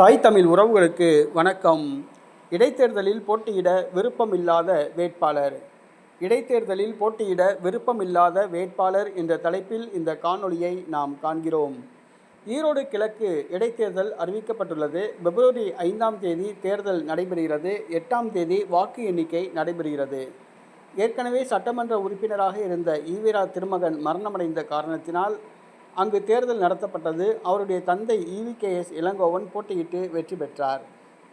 தாய் தமிழ் உறவுகளுக்கு வணக்கம். இடைத்தேர்தலில் போட்டியிட விருப்பமில்லாத வேட்பாளர். இடைத்தேர்தலில் போட்டியிட விருப்பமில்லாத வேட்பாளர் என்ற தலைப்பில் இந்த காணொளியை நாம் காண்கிறோம். ஈரோடு கிழக்கு இடைத்தேர்தல் அறிவிக்கப்பட்டுள்ளது. பிப்ரவரி ஐந்தாம் தேதி தேர்தல் நடைபெறுகிறது. எட்டாம் தேதி வாக்கு எண்ணிக்கை நடைபெறுகிறது. ஏற்கனவே சட்டமன்ற உறுப்பினராக இருந்த ஈவிரா திருமகன் மரணமடைந்த காரணத்தினால் அங்கு தேர்தல் நடத்தப்பட்டது. அவருடைய தந்தை இவிகேஎஸ் இளங்கோவன் போட்டியிட்டு வெற்றி பெற்றார்.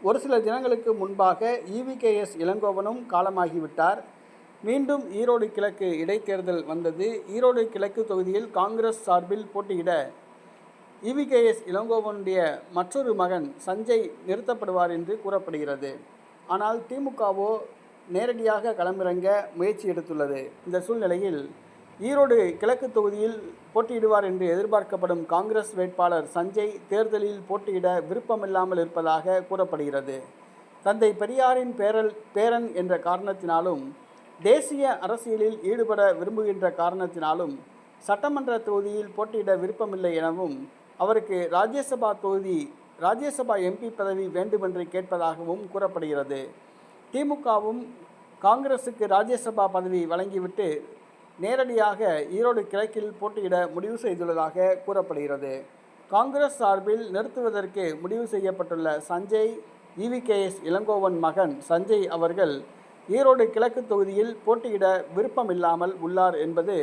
ஒரு சில தினங்களுக்கு முன்பாக இவிகேஎஸ் இளங்கோவனும் காலமாகிவிட்டார். மீண்டும் ஈரோடு கிழக்கு இடைத்தேர்தல் வந்தது. ஈரோடு கிழக்கு தொகுதியில் காங்கிரஸ் சார்பில் போட்டியிட இவிகேஎஸ் இளங்கோவனுடைய மற்றொரு மகன் சஞ்சய் நிறுத்தப்படுவார் என்று கூறப்படுகிறது. ஆனால் திமுகவோ நேரடியாக களமிறங்க முயற்சி எடுத்துள்ளது. இந்த சூழ்நிலையில் ஈரோடு கிழக்கு தொகுதியில் போட்டியிடுவார் என்று எதிர்பார்க்கப்படும் காங்கிரஸ் வேட்பாளர் சஞ்சய் தேர்தலில் போட்டியிட விருப்பமில்லாமல் இருப்பதாக கூறப்படுகிறது. தந்தை பெரியாரின் பேரல் பேரன் என்ற காரணத்தினாலும் தேசிய அரசியலில் ஈடுபட விரும்புகின்ற காரணத்தினாலும் சட்டமன்ற தொகுதியில் போட்டியிட விருப்பமில்லை எனவும் அவருக்கு ராஜ்யசபா தொகுதி ராஜ்யசபா எம்பி பதவி வேண்டுமென்று கேட்பதாகவும் கூறப்படுகிறது. திமுகவும் காங்கிரசுக்கு ராஜ்யசபா பதவி வழங்கிவிட்டு நேரடியாக ஈரோடு கிழக்கில் போட்டியிட முடிவு செய்துள்ளதாக கூறப்படுகிறது. காங்கிரஸ் சார்பில் நிறுத்துவதற்கு முடிவு செய்யப்பட்டுள்ள சஞ்சய் இவிகேஎஸ் இளங்கோவன் மகன் சஞ்சய் அவர்கள் ஈரோடு கிழக்கு தொகுதியில் போட்டியிட விருப்பமில்லாமல் உள்ளார் என்பது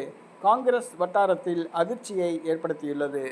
காங்கிரஸ் வட்டாரத்தில் அதிர்ச்சியை ஏற்படுத்தியுள்ளது.